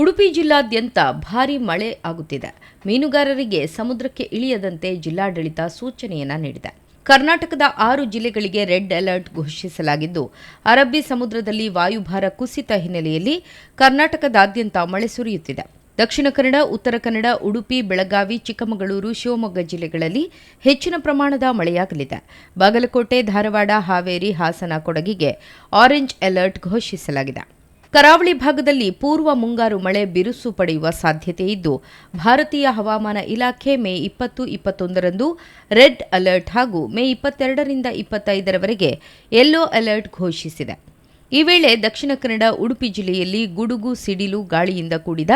ಉಡುಪಿ ಜಿಲ್ಲಾದ್ಯಂತ ಭಾರೀ ಮಳೆ ಆಗುತ್ತಿದೆ. ಮೀನುಗಾರರಿಗೆ ಸಮುದ್ರಕ್ಕೆ ಇಳಿಯದಂತೆ ಜಿಲ್ಲಾಡಳಿತ ಸೂಚನೆಯನ್ನ ನೀಡಿದೆ. ಕರ್ನಾಟಕದ ಆರು ಜಿಲ್ಲೆಗಳಿಗೆ ರೆಡ್ ಅಲರ್ಟ್ ಘೋಷಿಸಲಾಗಿದ್ದು, ಅರಬ್ಬಿ ಸಮುದ್ರದಲ್ಲಿ ವಾಯುಭಾರ ಕುಸಿತ ಹಿನ್ನೆಲೆಯಲ್ಲಿ ಕರ್ನಾಟಕದಾದ್ಯಂತ ಮಳೆ ಸುರಿಯುತ್ತಿದೆ. ದಕ್ಷಿಣ ಕನ್ನಡ, ಉತ್ತರ ಕನ್ನಡ, ಉಡುಪಿ, ಬೆಳಗಾವಿ, ಚಿಕ್ಕಮಗಳೂರು, ಶಿವಮೊಗ್ಗ ಜಿಲ್ಲೆಗಳಲ್ಲಿ ಹೆಚ್ಚಿನ ಪ್ರಮಾಣದ ಮಳೆಯಾಗಲಿದೆ. ಬಾಗಲಕೋಟೆ, ಧಾರವಾಡ, ಹಾವೇರಿ, ಹಾಸನ ಕೊಡಗಿಗೆ ಆರೆಂಜ್ ಅಲರ್ಟ್ ಘೋಷಿಸಲಾಗಿದೆ. ಕರಾವಳಿ ಭಾಗದಲ್ಲಿ ಪೂರ್ವ ಮುಂಗಾರು ಮಳೆ ಬಿರುಸು ಪಡೆಯುವ ಸಾಧ್ಯತೆ ಇದ್ದು, ಭಾರತೀಯ ಹವಾಮಾನ ಇಲಾಖೆ ಮೇ ಇಪ್ಪತ್ತು, ಇಪ್ಪತ್ತೊಂದರಂದು ರೆಡ್ ಅಲರ್ಟ್ ಹಾಗೂ ಮೇ ಇಪ್ಪತ್ತೆರಡರಿಂದ ಇಪ್ಪತ್ತೈದರವರೆಗೆ ಯೆಲ್ಲೋ ಅಲರ್ಟ್ ಘೋಷಿಸಿದೆ. ಈ ವೇಳೆ ದಕ್ಷಿಣ ಕನ್ನಡ, ಉಡುಪಿ ಜಿಲ್ಲೆಯಲ್ಲಿ ಗುಡುಗು, ಸಿಡಿಲು, ಗಾಳಿಯಿಂದ ಕೂಡಿದ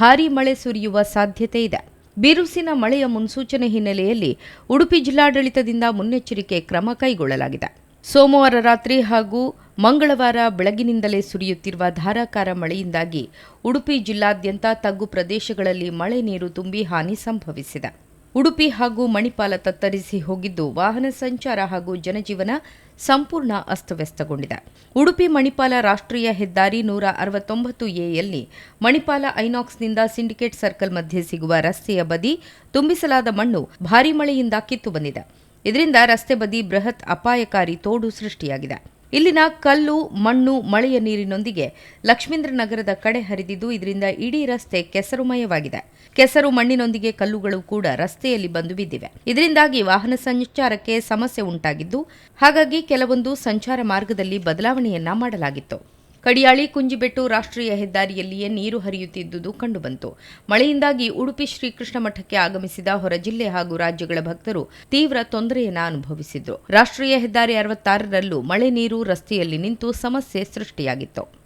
ಭಾರೀ ಮಳೆ ಸುರಿಯುವ ಸಾಧ್ಯತೆ ಇದೆ. ಬಿರುಸಿನ ಮಳೆಯ ಮುನ್ಸೂಚನೆ ಹಿನ್ನೆಲೆಯಲ್ಲಿ ಉಡುಪಿ ಜಿಲ್ಲಾಡಳಿತದಿಂದ ಮುನ್ನೆಚ್ಚರಿಕೆ ಕ್ರಮ ಕೈಗೊಳ್ಳಲಾಗಿದೆ. ಸೋಮವಾರ ರಾತ್ರಿ ಹಾಗೂ ಮಂಗಳವಾರ ಬೆಳಗಿನಿಂದಲೇ ಸುರಿಯುತ್ತಿರುವ ಧಾರಾಕಾರ ಮಳೆಯಿಂದಾಗಿ ಉಡುಪಿ ಜಿಲ್ಲಾದ್ಯಂತ ತಗ್ಗು ಪ್ರದೇಶಗಳಲ್ಲಿ ಮಳೆ ನೀರು ತುಂಬಿ ಹಾನಿ ಸಂಭವಿಸಿದೆ. ಉಡುಪಿ ಹಾಗೂ ಮಣಿಪಾಲ ತತ್ತರಿಸಿ ಹೋಗಿದ್ದು ವಾಹನ ಸಂಚಾರ ಹಾಗೂ ಜನಜೀವನ ಸಂಪೂರ್ಣ ಅಸ್ತವ್ಯಸ್ತಗೊಂಡಿದೆ. ಉಡುಪಿ ಮಣಿಪಾಲ ರಾಷ್ಟ್ರೀಯ ಹೆದ್ದಾರಿ ನೂರ ಅರವತ್ತೊಂಬತ್ತು ಎಯಲ್ಲಿ ಮಣಿಪಾಲ ಐನಾಕ್ಸ್ನಿಂದ ಸಿಂಡಿಕೇಟ್ ಸರ್ಕಲ್ ಮಧ್ಯೆ ಸಿಗುವ ರಸ್ತೆಯ ಬದಿ ತುಂಬಿಸಲಾದ ಮಣ್ಣು ಭಾರೀ ಮಳೆಯಿಂದ ಕಿತ್ತು ಬಂದಿದೆ. ಇದರಿಂದ ರಸ್ತೆ ಬದಿ ಬೃಹತ್ ಅಪಾಯಕಾರಿ ತೋಡು ಸೃಷ್ಟಿಯಾಗಿದೆ. ಇಲ್ಲಿನ ಕಲ್ಲು, ಮಣ್ಣು, ಮಳೆಯ ನೀರಿನೊಂದಿಗೆ ಲಕ್ಷ್ಮೀಂದ್ರ ನಗರದ ಕಡೆ ಹರಿದಿದ್ದು ಇದರಿಂದ ಇಡೀ ರಸ್ತೆ ಕೆಸರುಮಯವಾಗಿದೆ. ಕೆಸರು ಮಣ್ಣಿನೊಂದಿಗೆ ಕಲ್ಲುಗಳು ಕೂಡ ರಸ್ತೆಯಲ್ಲಿ ಬಂದು ಬಿದ್ದಿವೆ. ಇದರಿಂದಾಗಿ ವಾಹನ ಸಂಚಾರಕ್ಕೆ ಸಮಸ್ಯೆ ಉಂಟಾಗಿದ್ದು, ಹಾಗಾಗಿ ಕೆಲವೊಂದು ಸಂಚಾರ ಮಾರ್ಗದಲ್ಲಿ ಬದಲಾವಣೆಯನ್ನ ಮಾಡಲಾಗಿತ್ತು. ಕಡಿಯಾಳಿ, ಕುಂಜಿಬೆಟ್ಟು ರಾಷ್ಟ್ರೀಯ ಹೆದ್ದಾರಿಯಲ್ಲಿಯೇ ನೀರು ಹರಿಯುತ್ತಿದ್ದುದು ಕಂಡುಬಂತು. ಮಳೆಯಿಂದಾಗಿ ಉಡುಪಿ ಶ್ರೀಕೃಷ್ಣ ಮಠಕ್ಕೆ ಆಗಮಿಸಿದ ಹೊರ ಜಿಲ್ಲೆ ಹಾಗೂ ರಾಜ್ಯಗಳ ಭಕ್ತರು ತೀವ್ರ ತೊಂದರೆಯನ್ನ ಅನುಭವಿಸಿದ್ರು. ರಾಷ್ಟ್ರೀಯ ಹೆದ್ದಾರಿ ಅರವತ್ತಾರರಲ್ಲೂ ಮಳೆ ನೀರು ರಸ್ತೆಯಲ್ಲಿ ನಿಂತು ಸಮಸ್ಯೆ ಸೃಷ್ಟಿಯಾಗಿತ್ತು.